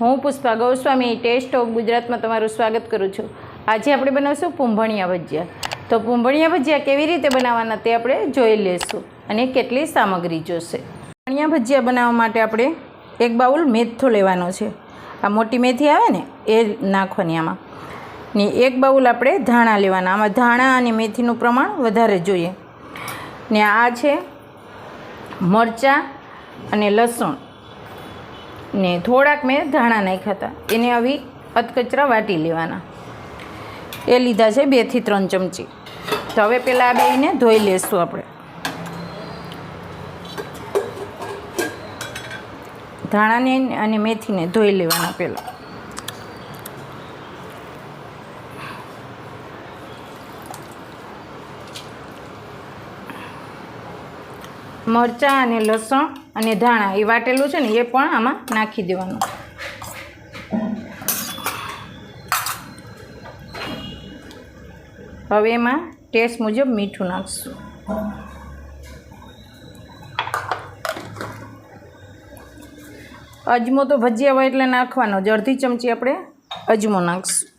હું Pushpa Goswami test of ગુજરાતમાં તમારું સ્વાગત કરું છું. આજે આપણે બનાવશું પૂંભણિયા ભજીયા. તો પૂંભણિયા ભજીયા કેવી રીતે બનાવવાના તે આપણે જોઈ લઈશું અને કેટલી સામગ્રી જોશે. પૂંભણિયા ભજીયા બનાવવા માટે આપણે એક બાઉલ મેથો લેવાનો છે. આ મોટી મેથી આવે ને, એ નાખવાની આમાં. ને એક બાઉલ આપણે ધાણા લેવાના. આમાં ધાણા અને મેથીનું પ્રમાણ વધારે જોઈએ. ને આ છે મરચાં અને લસણ. ને થોડાક મેં ધાણા નાખ્યા હતા. એને આવી અધકચરા વાટી લેવાના. એ લીધા છે બેથી ત્રણ ચમચી. તો હવે પહેલાં આ બેને ધોઈ લેશું આપણે. ધાણાને અને મેથીને ધોઈ લેવાના પહેલાં મરચાં અને લસણ અને ધાણા એ વાટેલું છે ને, એ પણ આમાં નાખી દેવાનું. હવે એમાં ટેસ્ટ મુજબ મીઠું નાખશું. અજમો તો ભજીયા હોય એટલે નાખવાનો, જ અડધી ચમચી આપણે અજમો નાખશું.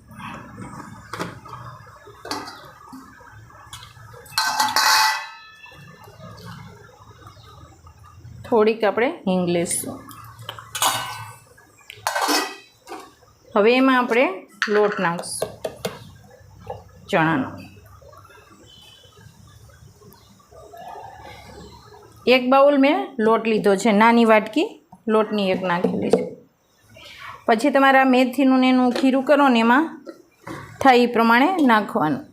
થોડીક આપણે હિંગ લઈશું હવે એમાં આપણે લોટ નાખીશું ચણાનો. એક બાઉલ મેં લોટ લીધો છે, નાની વાટકી લોટની એક નાખેલી છે પછી તમારા મેથીનું ને એનું ખીરું કરો ને એમાં થાય એ પ્રમાણે નાખવાનું.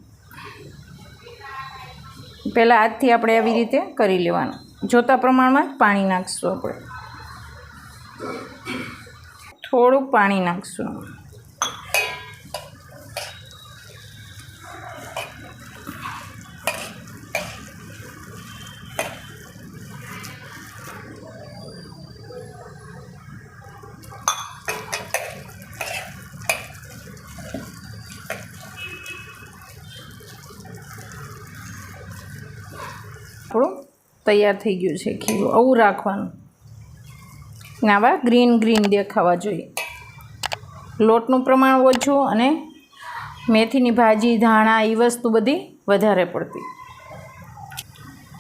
પહેલાં હાથથી આપણે આવી રીતે કરી લેવાનું. જોતા પ્રમાણમાં જ પાણી નાખીશું આપણે. થોડુંક પાણી નાખશું. આપણું તૈયાર થઈ ગયું છે ખીરું. આવું રાખવાનું. આવા ગ્રીન ગ્રીન દેખાવા જોઈએ. લોટનું પ્રમાણ ઓછું અને મેથીની ભાજી, ધાણા એ વસ્તુ બધી વધારે પડતી.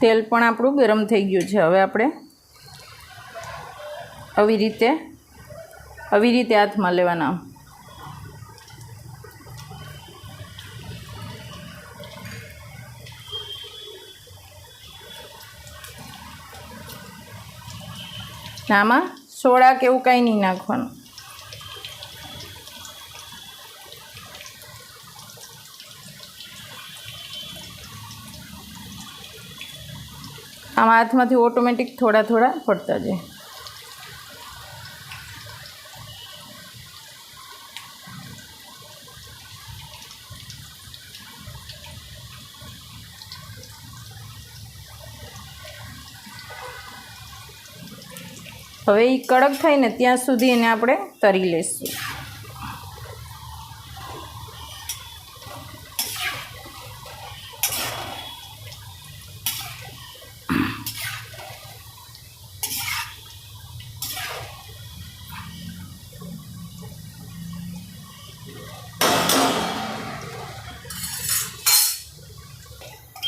તેલ પણ આપણું ગરમ થઈ ગયું છે. હવે આપણે આવી રીતે આવી રીતે હાથમાં લેવાના. આમાં સોડા કે એવું કંઈ નહીં નાખવાનું. આમાં હાથમાંથી ઓટોમેટિક થોડા થોડા પડતા જાય. હવે એ કડક થાય ને ત્યાં સુધી એને આપણે તરી લઈશું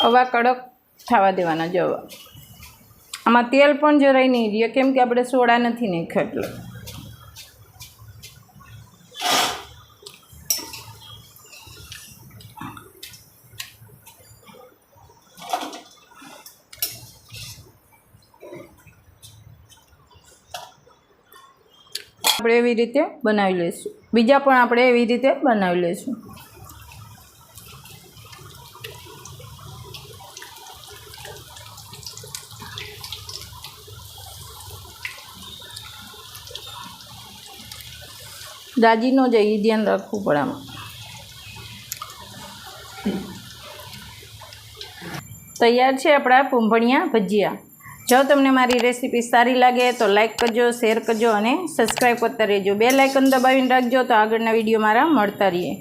હવા કડક થવા દેવાના જવા આમાં તેલ પણ જરાય નહીં રહે કેમ કે આપણે સોડા નથી નાખ્યો. એટલે આપણે એવી રીતે બનાવી લઈશું. બીજા પણ આપણે એવી રીતે બનાવી લઈશું. દાજી જ એ ધ્યાન રાખવું પડે આમાં. તૈયાર છે આપણા પૂંભણિયા ભજીયા. જો તમને મારી રેસીપી સારી લાગે તો લાઇક કરજો, શેર કરજો અને સબસ્ક્રાઈબ કરતા રહેજો. બે લાઇકન દબાવીને રાખજો તો આગળના વીડિયો મારા મળતા રહીએ.